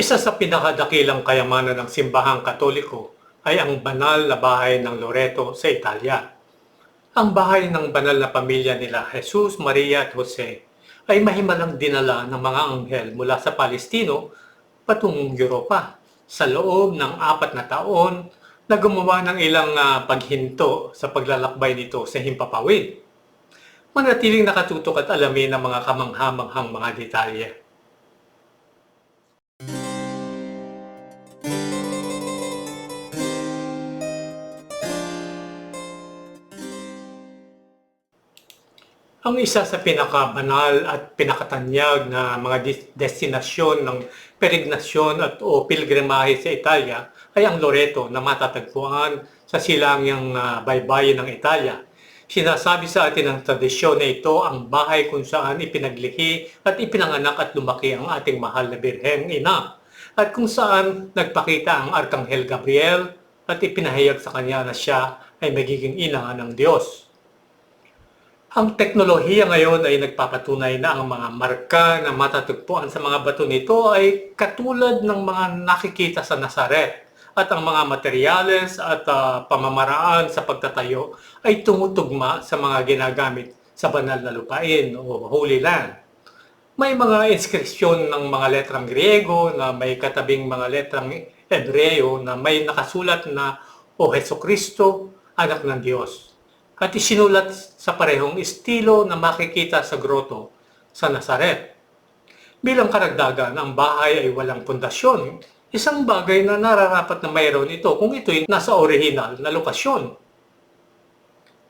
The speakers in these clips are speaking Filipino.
Isa sa pinakadakilang kayamanan ng simbahang katoliko ay ang banal na bahay ng Loreto sa Italia. Ang bahay ng banal na pamilya nila Jesus, Maria at Jose ay mahimalang dinala ng mga anghel mula sa Palestino patungong Europa sa loob ng apat na taon na gumawa ng ilang ah, paghinto sa paglalakbay nito sa Himpapawid. Manatiling nakatutok at alamin ang mga kamanghamanghang mga detalye. Ang isa sa pinakabanal at pinakatanyag na mga destinasyon ng peregnasyon at o pilgrimahe sa Italia ay ang Loreto na matatagpuan sa silangang ah, baybayin ng Italia. Sinasabi sa atin ng tradisyon na ito ang bahay kung saan ipinaglihi at ipinanganak at lumaki ang ating mahal na Birheng Ina at kung saan nagpakita ang Arkanghel Gabriel at ipinahayag sa kanya na siya ay magiging ina ng Diyos. Ang teknolohiya ngayon ay nagpapatunay na ang mga marka na matatagpuan sa mga bato nito ay katulad ng mga nakikita sa Nazaret at ang mga materyales at ah, pamamaraan sa pagtatayo ay tumutugma sa mga ginagamit sa banal na lupain o Holy Land. May mga inskripsyon ng mga letrang Griego na may katabing mga letrang Hebreo na may nakasulat na O Heso Kristo, anak ng Diyos at isinulat sa parehong estilo na makikita sa groto sa Nazaret. Bilang karagdagan, ang bahay ay walang pundasyon, isang bagay na nararapat na mayroon ito kung ito'y nasa orihinal na lokasyon.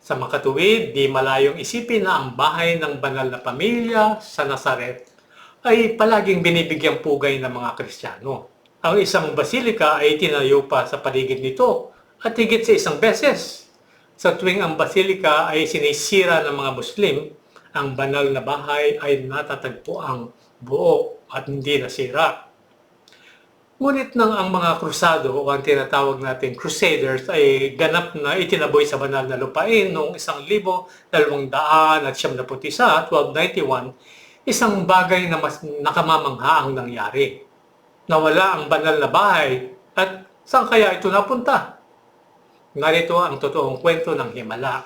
Sa makatuwid, di malayong isipin na ang bahay ng banal na pamilya sa Nazaret ay palaging binibigyang pugay ng mga Kristiyano. Ang isang basilika ay tinayo pa sa paligid nito at higit sa isang beses sa tuwing ang basilika ay sinisira ng mga Muslim, ang banal na bahay ay natatagpo ang buo at hindi nasira. Ngunit nang ang mga krusado o ang tinatawag nating crusaders ay ganap na itinaboy sa banal na lupain noong 1291 at 1291, isang bagay na mas nakamamangha ang nangyari. Nawala ang banal na bahay at saan kaya ito napunta? Narito ang totoong kwento ng Himala.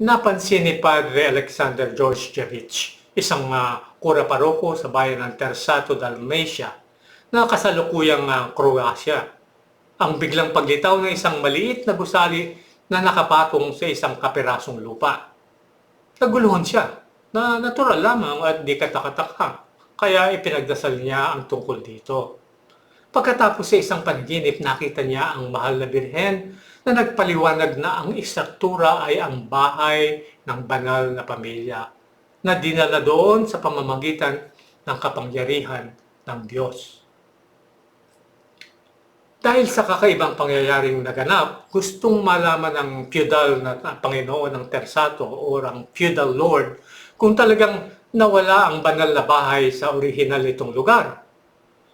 Napansin ni Padre Alexander Georgievich, isang uh, kura paroko sa bayan ng Tersato, Dalmatia, na kasalukuyang uh, Croatia. Ang biglang paglitaw ng isang maliit na gusali na nakapatong sa isang kapirasong lupa. Naguluhan siya na natural lamang at di katakataka, kaya ipinagdasal niya ang tungkol dito. Pagkatapos sa isang panaginip, nakita niya ang mahal na birhen na nagpaliwanag na ang istruktura ay ang bahay ng banal na pamilya na dinala doon sa pamamagitan ng kapangyarihan ng Diyos. Dahil sa kakaibang pangyayaring naganap, gustong malaman ng feudal na Panginoon ng Tersato o ang feudal lord kung talagang nawala ang banal na bahay sa orihinal nitong lugar.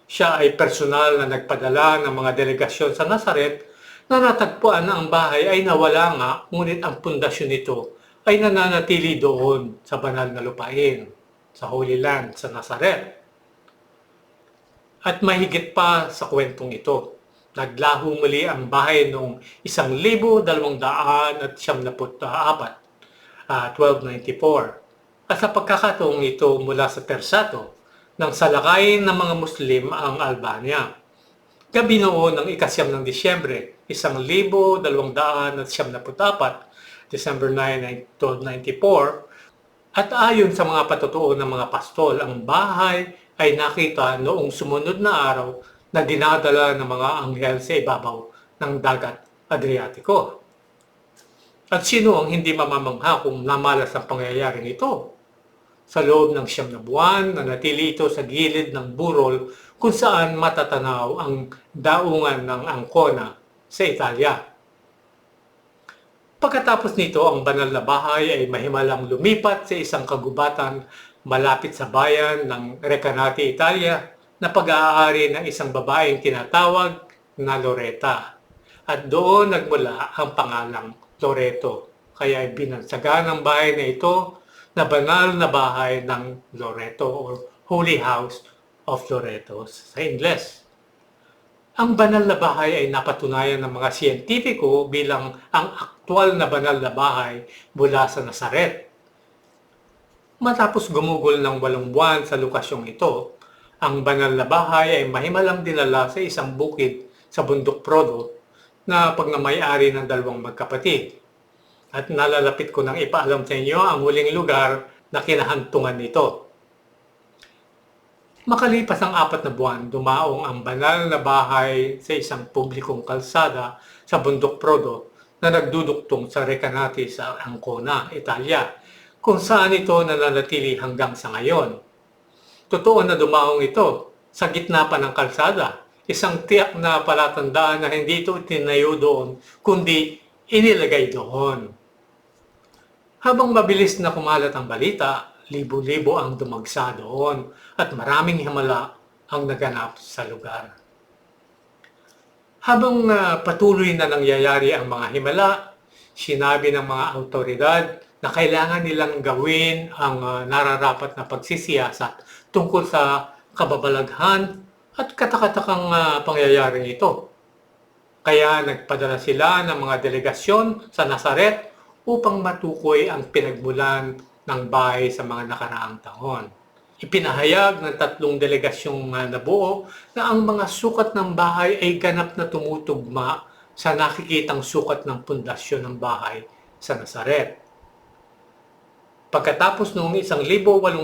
Siya ay personal na nagpadala ng mga delegasyon sa Nazaret na natagpuan na ang bahay ay nawala nga, ngunit ang pundasyon nito ay nananatili doon sa banal na lupain, sa Holy Land, sa Nazaret. At mahigit pa sa kwentong ito, naglaho muli ang bahay noong isang libo dalawang daan at siyam na apat, uh, 1294. At sa pagkakataong ito mula sa Tersato, nang salakayin ng mga Muslim ang Albania. Gabi noon ng ikasyam ng Disyembre, isang libo dalawang daan at siyam na putapat, December 9, 1294, at ayon sa mga patutuo ng mga pastol, ang bahay ay nakita noong sumunod na araw na dinadala ng mga anghel sa ibabaw ng dagat Adriatiko. At sino ang hindi mamamangha kung namalas ang pangyayaring ito? Sa loob ng siyam na buwan, nanatili ito sa gilid ng burol kung saan matatanaw ang daungan ng Ancona sa Italia. Pagkatapos nito, ang banal na bahay ay mahimalang lumipat sa isang kagubatan malapit sa bayan ng Recanati, Italia na pag-aari ng isang babaeng tinatawag na Loreta. At doon nagmula ang pangalang Loreto. Kaya binansagan ang bahay na ito na banal na bahay ng Loreto or Holy House of Loreto sa Ingles. Ang banal na bahay ay napatunayan ng mga siyentipiko bilang ang aktwal na banal na bahay mula sa Nazaret. Matapos gumugol ng walong buwan sa lokasyong ito, ang banal na bahay ay mahimalang dinala sa isang bukid sa bundok Prodo na pagnamayari ng dalawang magkapatid. At nalalapit ko nang ipaalam sa inyo ang huling lugar na kinahantungan nito. Makalipas ang apat na buwan, dumaong ang banal na bahay sa isang publikong kalsada sa bundok Prodo na nagduduktong sa Recanati sa Ancona, Italia, kung saan ito nananatili hanggang sa ngayon. Totoo na dumaong ito sa gitna pa ng kalsada, isang tiyak na palatandaan na hindi ito tinayo doon, kundi inilagay doon. Habang mabilis na kumalat ang balita, libo-libo ang dumagsa doon at maraming himala ang naganap sa lugar. Habang uh, patuloy na nangyayari ang mga himala, sinabi ng mga autoridad na kailangan nilang gawin ang uh, nararapat na pagsisiyasat tungkol sa kababalaghan at katakatakang uh, pangyayaring ito. Kaya nagpadala sila ng mga delegasyon sa Nazaret upang matukoy ang pinagmulan ng bahay sa mga nakaraang taon. Ipinahayag ng tatlong delegasyong nabuo na ang mga sukat ng bahay ay ganap na tumutugma sa nakikitang sukat ng pundasyon ng bahay sa Nazaret. Pagkatapos noong 1871,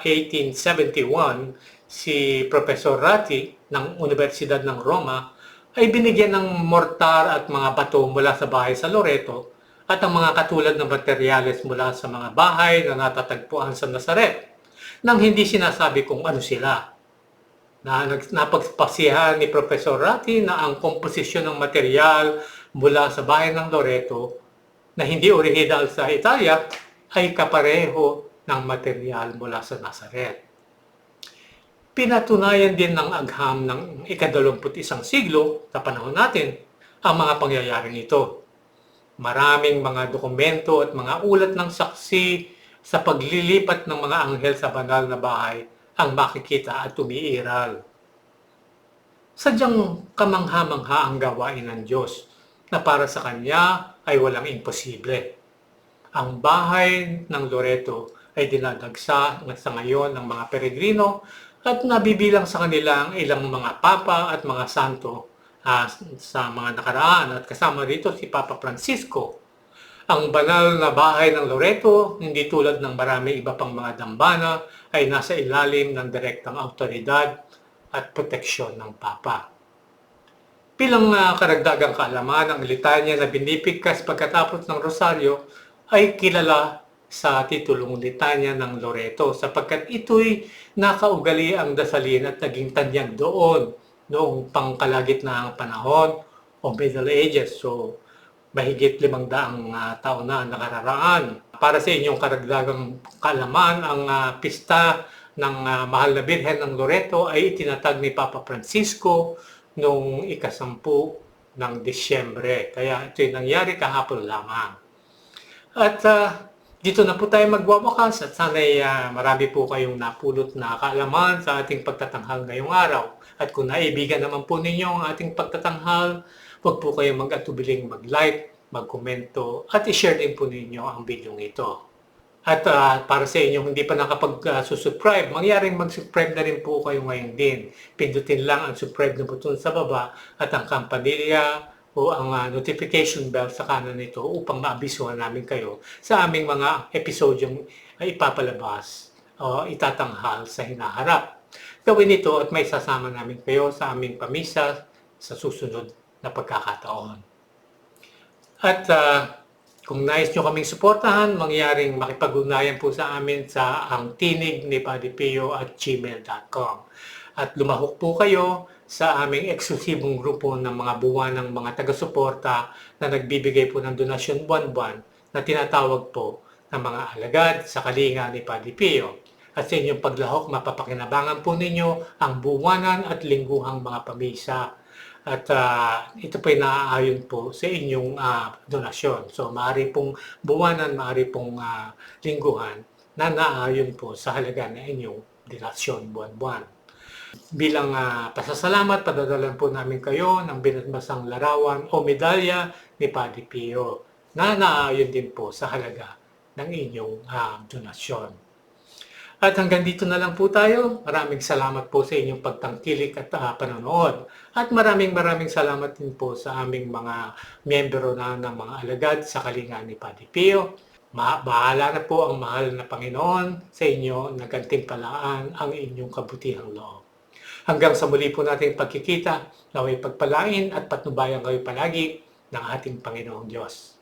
1871, si Professor Ratti ng Universidad ng Roma ay binigyan ng mortar at mga bato mula sa bahay sa Loreto at ang mga katulad ng materyales mula sa mga bahay na natatagpuan sa Nazaret nang hindi sinasabi kung ano sila. Na napagpasihan ni Professor Ratti na ang komposisyon ng material mula sa bahay ng Loreto na hindi original sa Italia ay kapareho ng material mula sa Nazaret. Pinatunayan din ng agham ng ikadalumput isang siglo sa panahon natin ang mga pangyayaring ito maraming mga dokumento at mga ulat ng saksi sa paglilipat ng mga anghel sa banal na bahay ang makikita at umiiral. Sadyang kamangha-mangha ang gawain ng Diyos na para sa Kanya ay walang imposible. Ang bahay ng Loreto ay dinadagsa sa ngayon ng mga peregrino at nabibilang sa kanila ang ilang mga papa at mga santo uh, sa mga nakaraan at kasama dito si Papa Francisco. Ang banal na bahay ng Loreto, hindi tulad ng marami iba pang mga dambana, ay nasa ilalim ng direktang autoridad at proteksyon ng Papa. Bilang uh, karagdagang kaalaman, ang litanya na binipigkas pagkatapos ng rosaryo ay kilala sa titulong litanya ng Loreto sapagkat ito'y nakaugali ang dasalin at naging tanyag doon noong pangkalagitnaang panahon o Middle Ages. So, mahigit limang daang uh, taon na nakararaan. Para sa inyong karagdagang kalaman, ang uh, pista ng uh, Mahal na Birhen ng Loreto ay itinatag ni Papa Francisco noong ikasampu ng Disyembre. Kaya ito'y nangyari kahapon lamang. At uh, dito na po tayo magwawakas at sana'y uh, marami po kayong napulot na kaalaman sa ating pagtatanghal ngayong araw. At kung naibigan naman po ninyo ang ating pagtatanghal, huwag po kayong mag-atubiling mag-like, mag-komento, at i-share din po ninyo ang video ito. At uh, para sa inyo hindi pa nakapag-subscribe, mangyaring mag-subscribe na rin po kayo ngayon din. Pindutin lang ang subscribe na button sa baba at ang kampanilya o ang uh, notification bell sa kanan nito upang maabisuhan namin kayo sa aming mga episode yung ipapalabas o itatanghal sa hinaharap. Gawin ito at may sasama namin kayo sa aming pamisa sa susunod na pagkakataon. At uh, kung nais nyo kaming suportahan, mangyaring makipag-ugnayan po sa amin sa ang tinig ni Padipio at gmail.com. At lumahok po kayo sa aming eksklusibong grupo ng mga buwan ng mga taga-suporta na nagbibigay po ng donasyon buwan-buwan na tinatawag po ng mga alagad sa kalinga ni Padipio at sa inyong paglahok mapapakinabangan po ninyo ang buwanan at lingguhang mga pamisa. At uh, ito po ay naaayon po sa inyong uh, donasyon. So maaari pong buwanan, maaari pong uh, lingguhan na naaayon po sa halaga na inyong dinasyon buwan-buwan. Bilang ah, pasasalamat, padadalan po namin kayo ng binatbasang larawan o medalya ni Padre Pio na naayon din po sa halaga ng inyong ah, donasyon. At hanggang dito na lang po tayo. Maraming salamat po sa inyong pagtangkilik at ah, panonood. At maraming maraming salamat din po sa aming mga miyembro na ng mga alagad sa kalinga ni Padre Pio. Ma bahala na po ang mahal na Panginoon sa inyo na gantimpalaan ang inyong kabutihang loob. Hanggang sa muli po nating pagkikita, naway pagpalain at patnubayan kayo palagi ng ating Panginoong Diyos.